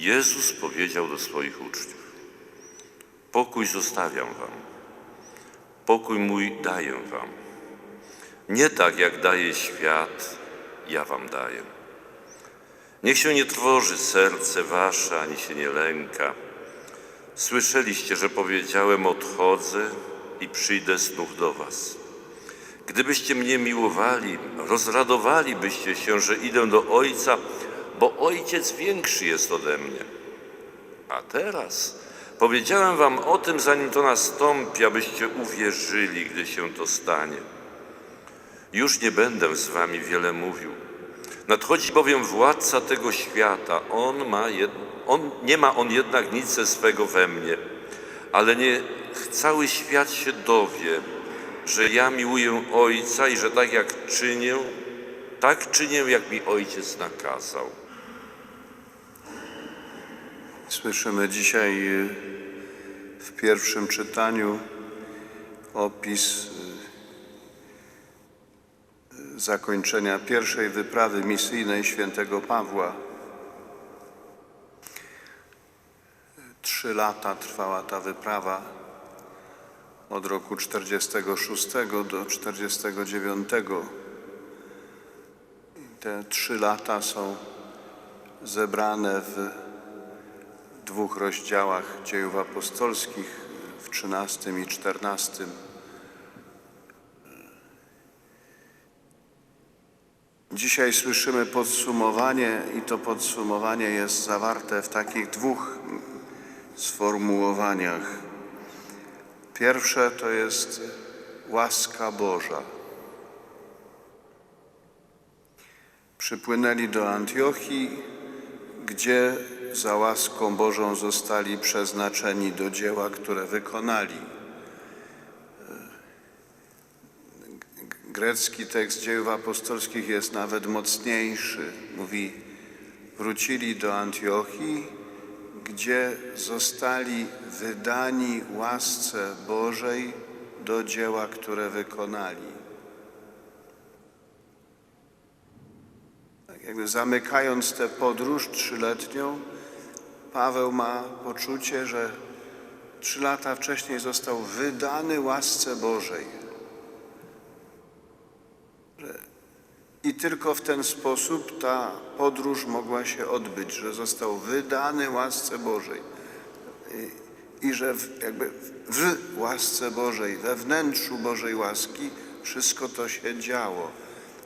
Jezus powiedział do swoich uczniów: Pokój zostawiam wam, pokój mój daję wam. Nie tak jak daje świat, ja wam daję. Niech się nie trwoży serce wasze, ani się nie lęka. Słyszeliście, że powiedziałem: Odchodzę i przyjdę znów do was. Gdybyście mnie miłowali, rozradowalibyście się, że idę do Ojca, bo Ojciec większy jest ode mnie. A teraz powiedziałem wam o tym, zanim to nastąpi, abyście uwierzyli, gdy się to stanie. Już nie będę z wami wiele mówił. Nadchodzi bowiem władca tego świata. On, ma jed... on nie ma on jednak nic ze swego we mnie, ale niech cały świat się dowie, że ja miłuję Ojca i że tak jak czynię, tak czynię, jak mi Ojciec nakazał. Słyszymy dzisiaj y, w pierwszym czytaniu opis y, zakończenia pierwszej wyprawy misyjnej świętego Pawła. Trzy lata trwała ta wyprawa od roku 46 do 49. I Te trzy lata są zebrane w dwóch rozdziałach dziejów apostolskich, w 13 i 14. Dzisiaj słyszymy podsumowanie i to podsumowanie jest zawarte w takich dwóch sformułowaniach. Pierwsze to jest łaska Boża. Przypłynęli do Antiochii, gdzie za łaską Bożą zostali przeznaczeni do dzieła, które wykonali. Grecki tekst dziejów apostolskich jest nawet mocniejszy. Mówi, wrócili do Antiochii, gdzie zostali wydani łasce Bożej do dzieła, które wykonali. Tak jakby zamykając tę podróż trzyletnią, Paweł ma poczucie, że trzy lata wcześniej został wydany łasce Bożej. Że I tylko w ten sposób ta podróż mogła się odbyć, że został wydany łasce Bożej. I, i że w, jakby w łasce Bożej, we wnętrzu Bożej łaski wszystko to się działo.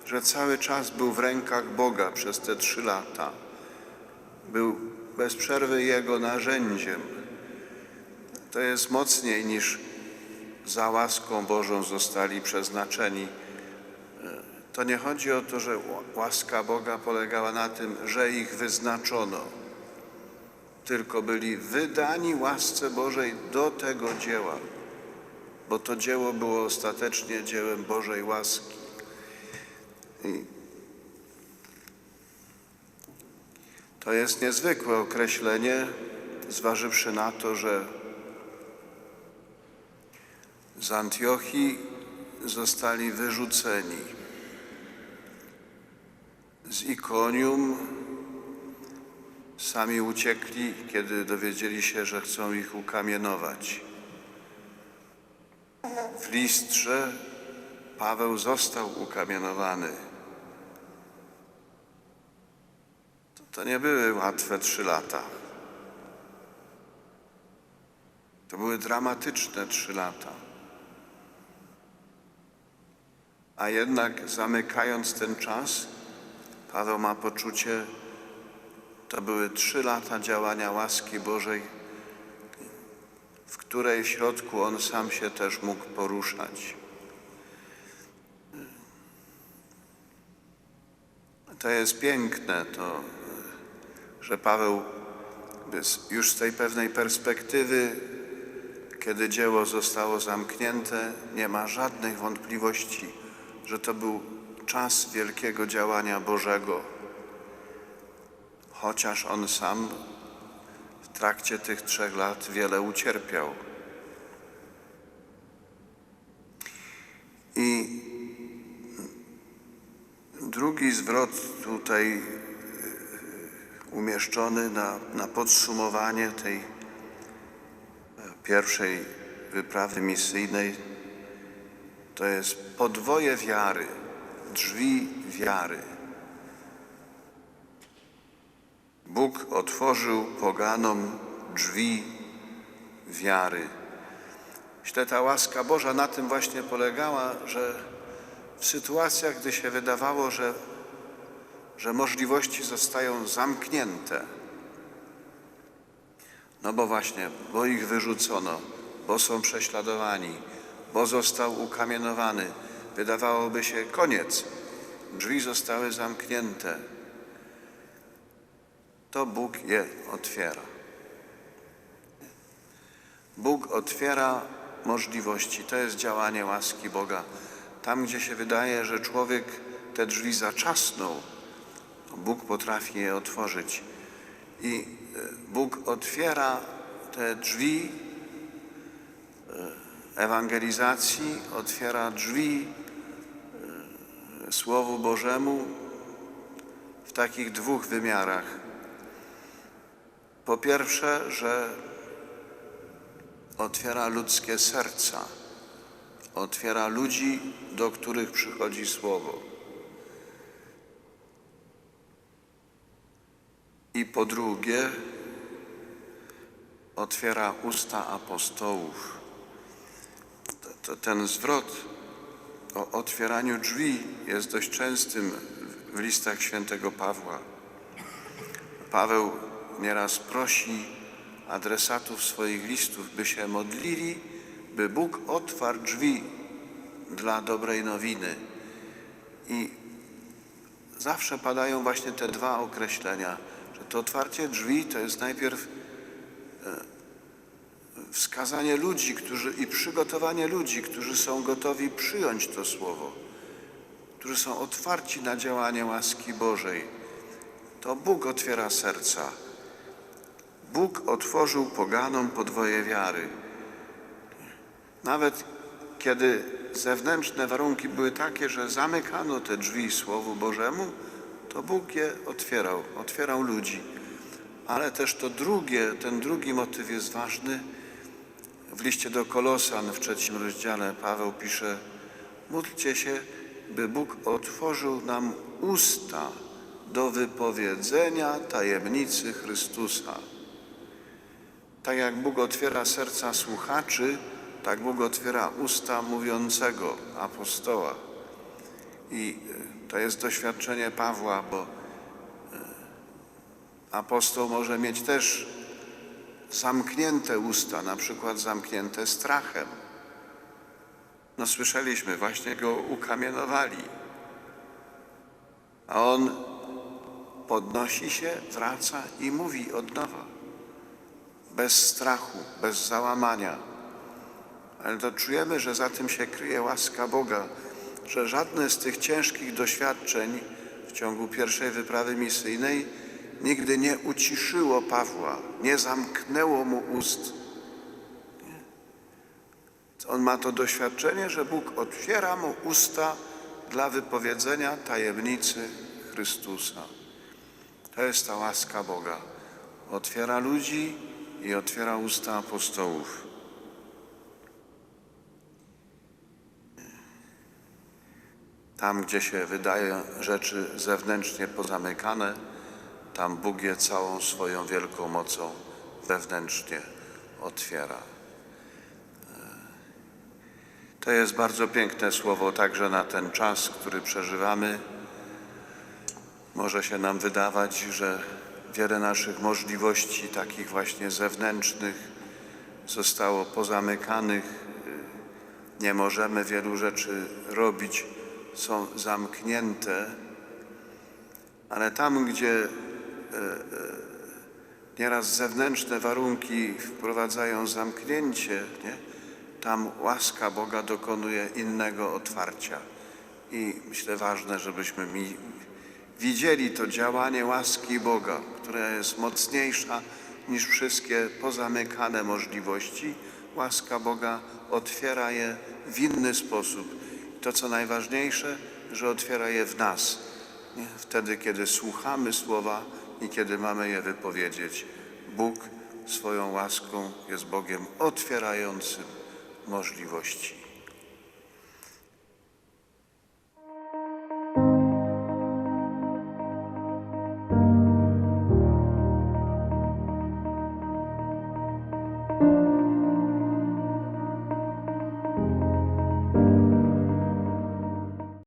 Że cały czas był w rękach Boga przez te trzy lata. Był bez przerwy Jego narzędziem. To jest mocniej niż za łaską Bożą zostali przeznaczeni. To nie chodzi o to, że łaska Boga polegała na tym, że ich wyznaczono, tylko byli wydani łasce Bożej do tego dzieła, bo to dzieło było ostatecznie dziełem Bożej łaski. I to jest niezwykłe określenie, zważywszy na to, że z Antiochii zostali wyrzuceni. Z Ikonium sami uciekli, kiedy dowiedzieli się, że chcą ich ukamienować. W Listrze Paweł został ukamienowany. To, nie były łatwe trzy lata. To były dramatyczne trzy lata. A jednak zamykając ten czas, Paweł ma poczucie, to były trzy lata działania łaski Bożej, w której środku on sam się też mógł poruszać. To jest piękne, to, że Paweł już z tej pewnej perspektywy, kiedy dzieło zostało zamknięte, nie ma żadnych wątpliwości, że to był czas wielkiego działania Bożego, chociaż on sam w trakcie tych trzech lat wiele ucierpiał. I drugi zwrot tutaj umieszczony na, na podsumowanie tej e, pierwszej wyprawy misyjnej. To jest podwoje wiary, drzwi wiary. Bóg otworzył poganom drzwi wiary. Myślę, ta łaska Boża na tym właśnie polegała, że w sytuacjach, gdy się wydawało, że, że możliwości zostają zamknięte, no bo właśnie, bo ich wyrzucono, bo są prześladowani, bo został ukamienowany, wydawałoby się koniec, drzwi zostały zamknięte, to Bóg je otwiera. Bóg otwiera możliwości. To jest działanie łaski Boga. Tam, gdzie się wydaje, że człowiek te drzwi zaczasnął, Bóg potrafi je otworzyć. I e, Bóg otwiera te drzwi e, ewangelizacji, otwiera drzwi e, Słowu Bożemu w takich dwóch wymiarach. Po pierwsze, że otwiera ludzkie serca, otwiera ludzi, do których przychodzi Słowo. I po drugie, otwiera usta apostołów. To, to, ten zwrot o otwieraniu drzwi jest dość częstym w listach świętego Pawła. Paweł nieraz prosi adresatów swoich listów, by się modlili, by Bóg otwarł drzwi dla dobrej nowiny. I zawsze padają właśnie te dwa określenia, że to otwarcie drzwi to jest najpierw e, wskazanie ludzi, którzy i przygotowanie ludzi, którzy są gotowi przyjąć to słowo, którzy są otwarci na działanie łaski Bożej. To Bóg otwiera serca. Bóg otworzył poganom podwoje wiary. Nawet kiedy zewnętrzne warunki były takie, że zamykano te drzwi Słowu Bożemu, to Bóg je otwierał, otwierał ludzi. Ale też to drugie, ten drugi motyw jest ważny. W liście do Kolosan w trzecim rozdziale Paweł pisze: Módlcie się, by Bóg otworzył nam usta do wypowiedzenia tajemnicy Chrystusa. Tak jak Bóg otwiera serca słuchaczy, tak Bóg otwiera usta mówiącego apostoła. I to jest doświadczenie Pawła, bo e, apostoł może mieć też zamknięte usta, na przykład zamknięte strachem. No słyszeliśmy, właśnie go ukamienowali. A on podnosi się, wraca i mówi od nowa bez strachu, bez załamania. Ale to czujemy, że za tym się kryje łaska Boga, że żadne z tych ciężkich doświadczeń w ciągu pierwszej wyprawy misyjnej nigdy nie uciszyło Pawła, nie zamknęło mu ust. On ma to doświadczenie, że Bóg otwiera mu usta dla wypowiedzenia tajemnicy Chrystusa. To jest ta łaska Boga. Otwiera ludzi i otwiera usta apostołów. Tam, gdzie się wydaje rzeczy zewnętrznie pozamykane, tam Bóg je całą swoją wielką mocą wewnętrznie otwiera. To jest bardzo piękne słowo także na ten czas, który przeżywamy. Może się nam wydawać, że wiele naszych możliwości, takich właśnie zewnętrznych, zostało pozamykanych. Nie możemy wielu rzeczy robić, są zamknięte, ale tam, gdzie e, e, nieraz zewnętrzne warunki wprowadzają zamknięcie, nie? tam łaska Boga dokonuje innego otwarcia. I myślę ważne, żebyśmy mi widzieli to działanie łaski Boga, która jest mocniejsza niż wszystkie pozamykane możliwości. Łaska Boga otwiera je w inny sposób to, co najważniejsze, że otwiera je w nas. Nie? Wtedy, kiedy słuchamy słowa i kiedy mamy je wypowiedzieć. Bóg swoją łaską jest Bogiem otwierającym możliwości.